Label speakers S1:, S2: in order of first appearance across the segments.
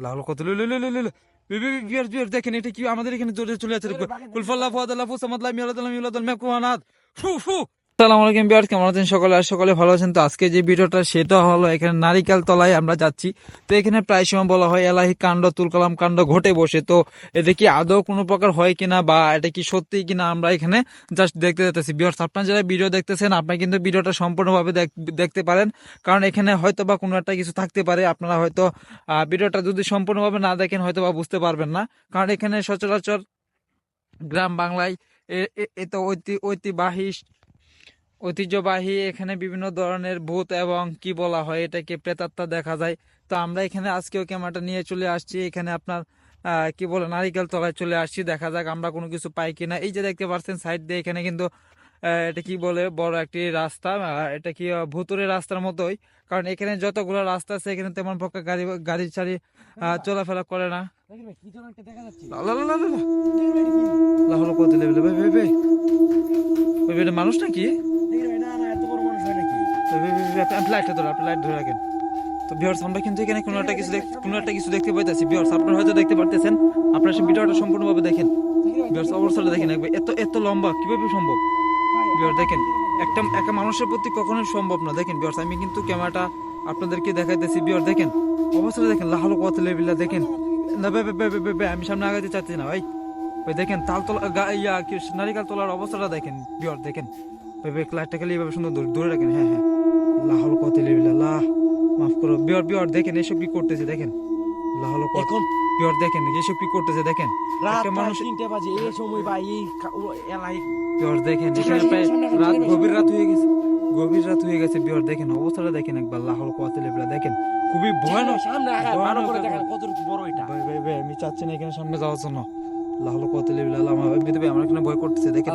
S1: লাল কত বিয়ার জুয়ার দেখেন এটা কি আমাদের এখানে জোরে চলে যাচ্ছে কুলফাল্লাহ ফুয়াদ আল্লাহ ফুসামাদ মিয়াদ আল্লাহ মিউলাদ মেকুয়ানাদ ফু ফু। আসসালামু আলাইকুম বিয়ার কেমন আছেন সকালে? আর সকালে ভালো আছেন। তো আজকে যে ভিডিওটা, সেটা হলো এখানে নারিকেল তলায় আমরা যাচ্ছি। তো এখানে প্রায় সময় বলা হয় এলাহি কাণ্ড, তুলকালাম কাণ্ড ঘটে বসে। তো এটা কি আদৌ কোনো প্রকার হয় কিনা বা এটা কি সত্যি কিনা আমরা এখানে জাস্ট দেখতে যেতেছি বিয়ার্স আপনারা যারা ভিডিও দেখতেছেন, আপনারা কিন্তু ভিডিওটা সম্পূর্ণভাবে দেখ- দেখতে পারেন। কারণ এখানে হয়তো বা কোনো একটা কিছু থাকতে পারে। আপনারা হয়তো ভিডিওটা যদি সম্পূর্ণভাবে না দেখেন হয়তো বা বুঝতে পারবেন না। কারণ এখানে সচরাচর গ্রাম বাংলায় এ- তো ঐতি- ঐতিহ্যবাহী এখানে বিভিন্ন ধরনের ভূত এবং কি বলা হয় এটাকে প্রেতাত্মা দেখা যায় তো আমরা এখানে আজকেও ক্যামেরাটা নিয়ে চলে আসছি এখানে আপনার কি বলে নারিকেল তলায় চলে আসছি দেখা যাক আমরা কোনো কিছু পাই কিনা এই যে দেখতে পাচ্ছেন সাইড দিয়ে এখানে কিন্তু এটা কি বলে বড় একটি রাস্তা এটা কি ভুতুরে রাস্তার মতোই কারণ এখানে যতগুলো রাস্তা আছে এখানে তেমন প্রকার গাড়ি গাড়ি ছাড়ি চলাফেরা করে না লা লা ধরে রাখেন। তো ভিউয়ার্স কিন্তু এখানে কোনো একটা কিছু কোনো একটা কিছু দেখতে ভিউয়ার্স হয়তো দেখতে পারতেছেন দেখেন। ভিউয়ার্স অবস্থাটা দেখেন একবার। এত লম্বা, কীভাবে সম্ভব? দেখেন, একটা একটা মানুষের প্রতি কখনোই সম্ভব না। দেখেন ভিউয়ার্স আমি কিন্তু ক্যামেরাটা আপনাদেরকে দেখাইতেছি। ভিউয়ার দেখেন অবস্থাটা দেখেন লাহালো কত লেবিলা দেখেন। না, বে আমি সামনে আগাতে চাচ্ছি না, ভাই। ভাই, দেখেন, তাল তোলা ইয়া নারিকাল তোলার অবস্থাটা দেখেন ভিউয়ার দেখেন। ভাই ভাই খালি এভাবে সুন্দর ধরে রাখেন হ্যাঁ হ্যাঁ। লাহল মাফ করো বিয়ার বিয়ার দেখেন এসব কি করতেছে দেখেন। লাহল
S2: এখন
S1: বিয়ার দেখেন এসব কি করতেছে দেখেন। একটা মানুষ
S2: তিনটে বাজে এই সময় এই এলাই
S1: বিয়ার দেখেন এখানে প্রায় রাত গভীর রাত হয়ে গেছে। গভীর রাত হয়ে গেছে বিয়ার দেখেন অবস্থাটা দেখেন একবার লাহল কত লেবিলা দেখেন। খুবই ভয়ানক
S2: সামনে
S1: ভাই ভাই ভাই আমি চাচ্ছি না এখানে সামনে যাওয়ার জন্য। লাহল আমার এমনিতে ভাই আমার এখানে ভয় করতেছে দেখেন।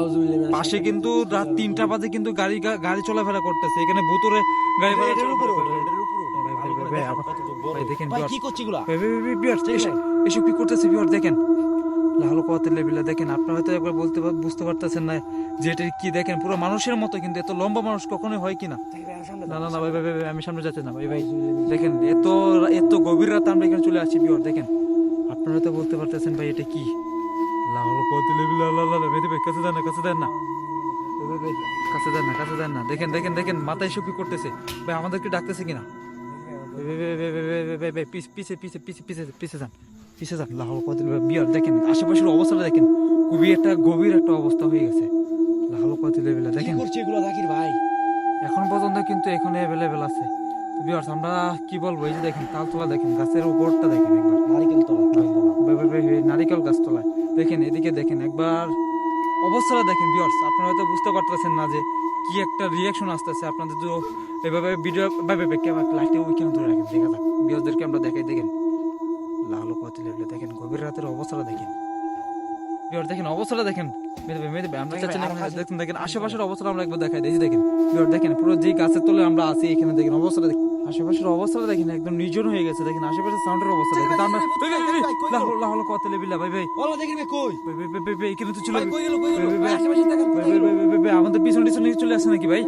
S1: পাশে কিন্তু রাত তিনটা বাজে কিন্তু গাড়ি গাড়ি চলাফেরা করতেছে এখানে ভুতুরে গাড়ি। দেখেন, এসব- কি করতেছে বিয়ার দেখেন। লাহল কত লেবিলা দেখেন আপনারা হয়তো একবার বলতে বুঝতে পারতেছেন না যে এটা কি দেখেন পুরো মানুষের মতো কিন্তু এত লম্বা মানুষ কখনোই হয় কিনা। না না না ভাই ভাই ভাই, আমি সামনে যাচ্ছি না ভাই ভাই। দেখেন এত এত গভীর রাতে আমরা এখানে চলে আসছি বিয়ার দেখেন। আপনারা হয়তো বলতে পারতেছেন ভাই এটা কি? লা হল বিলা মেদি ভাই কাছে দেন না কাছে দেন না কাছে দেন না কাছে দেন না দেখেন দেখেন দেখেন মাথায় সুখি করতেছে ভাই আমাদেরকে ডাকতেছে কিনা পিছে পিছে পিছে পিছে যান পিছে যান বিয়ার দেখেন আশেপাশের দেখেন খুবই একটা গভীর একটা অবস্থা হয়ে গেছে লাহল দেখেন
S2: ভাই
S1: এখন পর্যন্ত কিন্তু এখানে অ্যাভেলেবেল আছে আমরা কি বলব এই যে দেখেন তালতলা দেখেন গাছের উপরটা দেখেন একবার
S2: নারিকেল তলা
S1: নারিকেল গাছতলায় দেখেন এদিকে দেখেন একবার অবস্থাটা দেখেন বিয়ার্স আপনারা হয়তো বুঝতে পারতেছেন না যে কি একটা রিয়াকশন আসতেছে। আপনাদের তো এভাবে ভিডিও ভাই ক্যামেরা লাইটে ওইখানে ধরে রাখেন দেখা যাক। বিয়ার্সদেরকে আমরা দেখাই দেখেন। লাল কত লেভেলে দেখেন গভীর রাতের অবস্থাটা দেখেন। বিয়ার দেখেন অবস্থাটা দেখেন। মেয়েদের মেয়েদের আমরা
S2: দেখেন
S1: চাচ্ছি দেখুন দেখেন আশেপাশের অবস্থাটা আমরা একবার দেখাই। দিই দেখেন বিয়ার দেখেন পুরো যে গাছের তলে আমরা আছি এখানে দেখেন অবস্থাটা দেখেন আশেপাশের অবস্থাটা দেখেন একদম নির্জন হয়ে গেছে দেখেন আশেপাশের সাউন্ডের অবস্থা দেখেন আমরা ভাই, লাহো লাহো কত লেবিলা ভাই ভাই
S2: ওলা ভাই, কই?
S1: ভাই ভাই এখানে তো ছিল
S2: ভাই, কই গেল, কই গেল?
S1: ভাই,
S2: আশেপাশে দেখেন,
S1: ভাই ভাই ভাই, আমাদের পিছনে পিছনে চলে আসে নাকি ভাই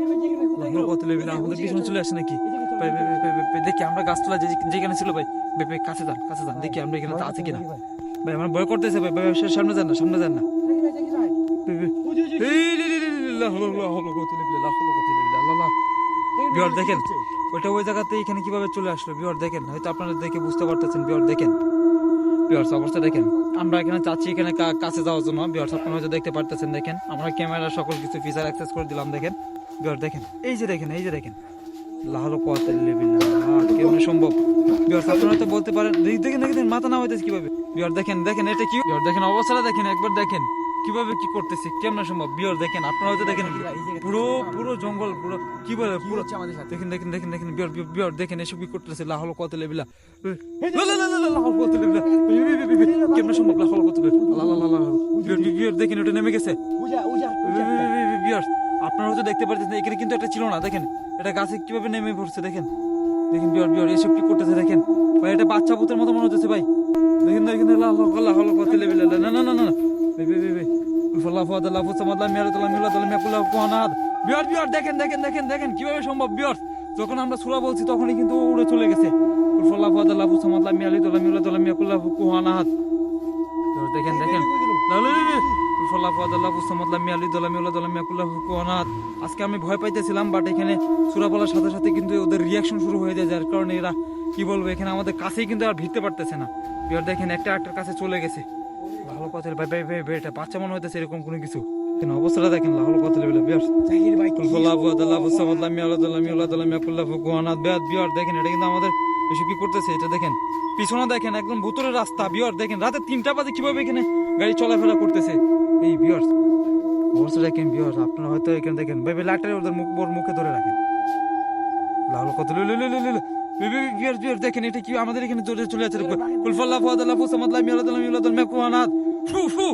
S1: লাহো কত লেবিলা আমাদের পিছনে চলে আসে নাকি ভাই ভাই ভাই, দেখি আমরা গাছতলা যে যেখানে ছিল ভাই ভাই কাছে যান কাছে যান দেখি আমরা এখানে আছে কিনা ভাই আমার ভয় করতেছে ভাই ভাই সামনে যান না সামনে যান না হলো, লা হলো, কত লেবিলা, লা হলো, কত লেবিলা, লা, লা।
S2: জাকির ভাই,
S1: বিয়ার
S2: কি
S1: দেখেন ওইটা ওই জায়গাতে এখানে কীভাবে চলে আসলো? বিয়ার দেখেন হয়তো আপনারা দেখে বুঝতে পারতেছেন বিয়ার দেখেন। বিয়ার্স অবস্থা দেখেন। আমরা এখানে চাচ্ছি এখানে কাছে যাওয়ার জন্য। বিয়ার্স আপনারা হয়তো দেখতে পারতেছেন দেখেন। আমরা ক্যামেরা সকল কিছু ফিচার অ্যাক্সেস করে দিলাম দেখেন। বিয়ার দেখেন এই যে দেখেন এই যে দেখেন। লাহলো কেমন সম্ভব? বিয়ার্স আপনারা হয়তো বলতে পারেন দেখেন দেখেন মাথা না হইতেছে কীভাবে? বিয়ার দেখেন দেখেন এটা কি? বিয়ার দেখেন অবস্থাটা দেখেন একবার দেখেন। কীভাবে কি করতেছে কেমন সম্ভব বিয়ার দেখেন আপনারা হয়তো দেখেন পুরো পুরো জঙ্গল পুরো কি বলে পুরো? দেখেন দেখেন দেখেন দেখেন বিয়ার বিয়ার- দেখেন এসব কি করতেছে লাহল কত লেবিলা লাহল কত লেবিলা কেমন সম্ভব লাহল কত বিয়ার দেখেন ওটা নেমে গেছে। বিয়ার আপনারা হয়তো দেখতে পারতেছেন এখানে কিন্তু একটা ছিল না দেখেন এটা গাছে কীভাবে নেমে পড়ছে দেখেন দেখেন বিয়ার বিয়ার এসব কি করতেছে দেখেন ভাই এটা বাচ্চা পুতের মতো মনে হচ্ছে ভাই দেখেন দেখেন লাহল লাহল কত লেবিলা না না না না দেখেন দেখেন দেখেন দেখেন, কীভাবে সম্ভব, বিয়ার্স। যখন আমরা সুরা বলছি, তখনই কিন্তু উড়ে চলে গেছে। দেখেন দেখেন। আজকে আমি ভয় পাইতেছিলাম বাট এখানে সুরা বলার সাথে সাথে কিন্তু ওদের রিয়াকশন শুরু হয়ে যায়, যার কারণে এরা কি বলব, এখানে আমাদের কাছেই কিন্তু আর ভিড়তে পারতেছে না। এবার দেখেন, একটা, একটার কাছে চলে গেছে। ভালো কথা ভাই ভাই ভাই ভাই, এটা বাচ্চা মনে হইতেছে এরকম কোনো কিছু। কেন অবস্থাটা দেখেন ভালো কথা লেভেলে বিয়ার।
S2: জাহির ভাই কি?
S1: কুলফল্লাহ ফাদাল্লাহ ফুসামাদ লামি আল্লাহ দলামি উল্লাহ দলামি আকুল্লাহ কুহানাত বিয়ার বিয়ার দেখেন এটা কিন্তু আমাদের এসব কি করতেছে এটা দেখেন। পিছনে দেখেন একদম ভুতুরের রাস্তা বিয়ার দেখেন রাতে তিনটা বাজে কীভাবে এখানে গাড়ি চলাফেরা করতেছে। এই বিয়ার অবস্থা দেখেন বিয়ার আপনারা হয়তো এখানে দেখেন। ভাই লাইটারে ওদের মুখ মুখে ধরে রাখেন। লাল কত আমাদের এখানে চলে যাচ্ছে কুলফাল্লাহ ফাদাল্লাহ ফুসামাদ লামি আল্লাহ দলামি উল্লাহ দলামি কুহানাত ফু ফু